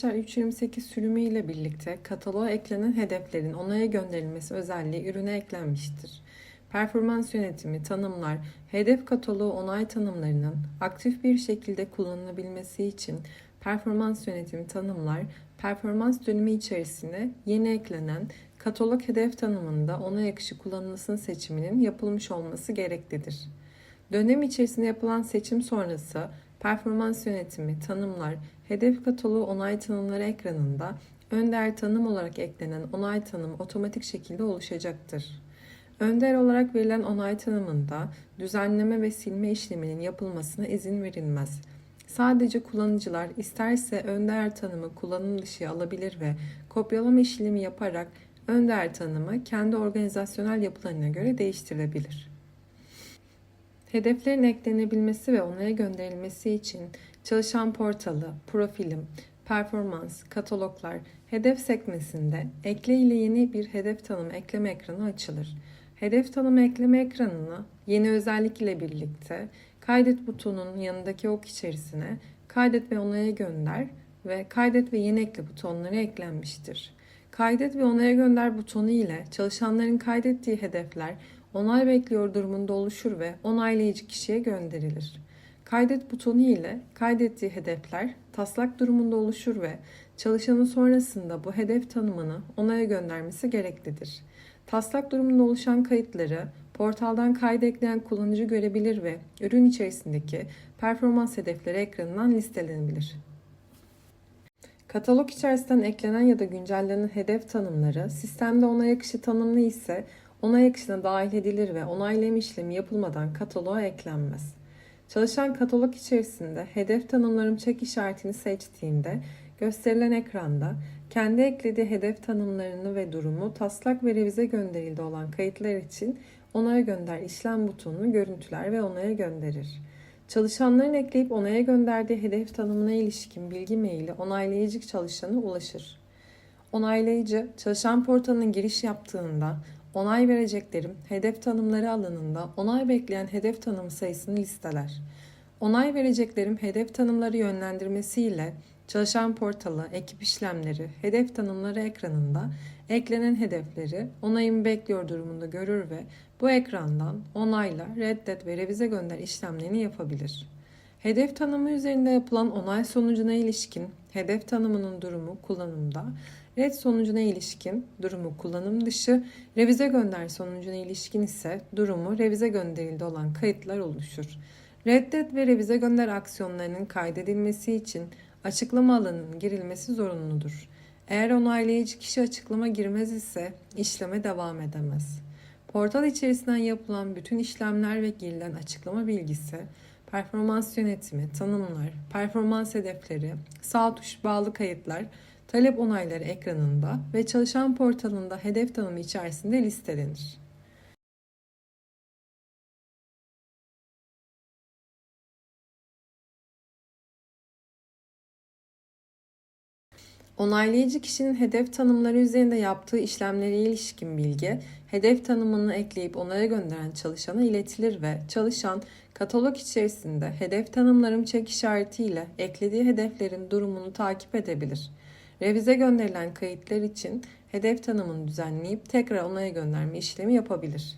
Geçer 328 sürümü ile birlikte kataloğa eklenen hedeflerin onaya gönderilmesi özelliği ürüne eklenmiştir. Performans yönetimi, tanımlar, hedef kataloğu onay tanımlarının aktif bir şekilde kullanılabilmesi için performans yönetimi tanımlar, performans dönümü içerisine yeni eklenen katalog hedef tanımında ona yakışı kullanılmasının seçiminin yapılmış olması gereklidir. Dönem içerisinde yapılan seçim sonrası performans yönetimi, tanımlar, hedef kataloğu onay tanımları ekranında önder tanım olarak eklenen onay tanımı otomatik şekilde oluşacaktır. Önder olarak verilen onay tanımında düzenleme ve silme işleminin yapılmasına izin verilmez. Sadece kullanıcılar isterse önder tanımı kullanım dışı alabilir ve kopyalama işlemi yaparak önder tanımı kendi organizasyonel yapılarına göre değiştirilebilir. Hedeflerin eklenebilmesi ve onaya gönderilmesi için çalışan portalı, profilim, performans, kataloglar, hedef sekmesinde ekle ile yeni bir hedef tanımı ekleme ekranı açılır. Hedef tanımı ekleme ekranına yeni özellik ile birlikte kaydet butonunun yanındaki ok içerisine kaydet ve onaya gönder ve kaydet ve yeni ekle butonları eklenmiştir. Kaydet ve onaya gönder butonu ile çalışanların kaydettiği hedefler onay bekliyor durumunda oluşur ve onaylayıcı kişiye gönderilir. Kaydet butonu ile kaydettiği hedefler taslak durumunda oluşur ve çalışanın sonrasında bu hedef tanımını onaya göndermesi gereklidir. Taslak durumunda oluşan kayıtları portaldan kaydı ekleyen kullanıcı görebilir ve ürün içerisindeki performans hedefleri ekranından listelenebilir. Katalog içerisinden eklenen ya da güncellenen hedef tanımları sistemde onay akışı tanımlı ise onay akışına dahil edilir ve onaylama işlemi yapılmadan kataloğa eklenmez. Çalışan katalog içerisinde hedef tanımlarım çek işaretini seçtiğinde gösterilen ekranda kendi eklediği hedef tanımlarını ve durumu taslak ve revize gönderildi olan kayıtlar için onaya gönder işlem butonunu görüntüler ve onaya gönderir. Çalışanların ekleyip onaya gönderdiği hedef tanımına ilişkin bilgi maili onaylayıcı çalışana ulaşır. Onaylayıcı, çalışan portalına giriş yaptığında onay vereceklerim hedef tanımları alanında onay bekleyen hedef tanımı sayısını listeler. Onay vereceklerim hedef tanımları yönlendirmesiyle çalışan portalı, ekip işlemleri, hedef tanımları ekranında eklenen hedefleri onayımı bekliyor durumunda görür ve bu ekrandan onayla, reddet ve revize gönder işlemlerini yapabilir. Hedef tanımı üzerinde yapılan onay sonucuna ilişkin hedef tanımının durumu kullanımda, red sonucuna ilişkin durumu kullanım dışı, revize gönder sonucuna ilişkin ise durumu revize gönderildi olan kayıtlar oluşur. Reddet ve revize gönder aksiyonlarının kaydedilmesi için açıklama alanının girilmesi zorunludur. Eğer onaylayıcı kişi açıklama girmez ise işleme devam edemez. Portal içerisinden yapılan bütün işlemler ve girilen açıklama bilgisi, performans yönetimi, tanımlar, performans hedefleri, sağ tuş bağlı kayıtlar, talep onayları ekranında ve çalışan portalında hedef tanımı içerisinde listelenir. Onaylayıcı kişinin hedef tanımları üzerinde yaptığı işlemlere ilişkin bilgi, hedef tanımını ekleyip onaya gönderen çalışana iletilir ve çalışan katalog içerisinde hedef tanımlarım çek işaretiyle eklediği hedeflerin durumunu takip edebilir. Revize gönderilen kayıtlar için hedef tanımını düzenleyip tekrar onaya gönderme işlemi yapabilir.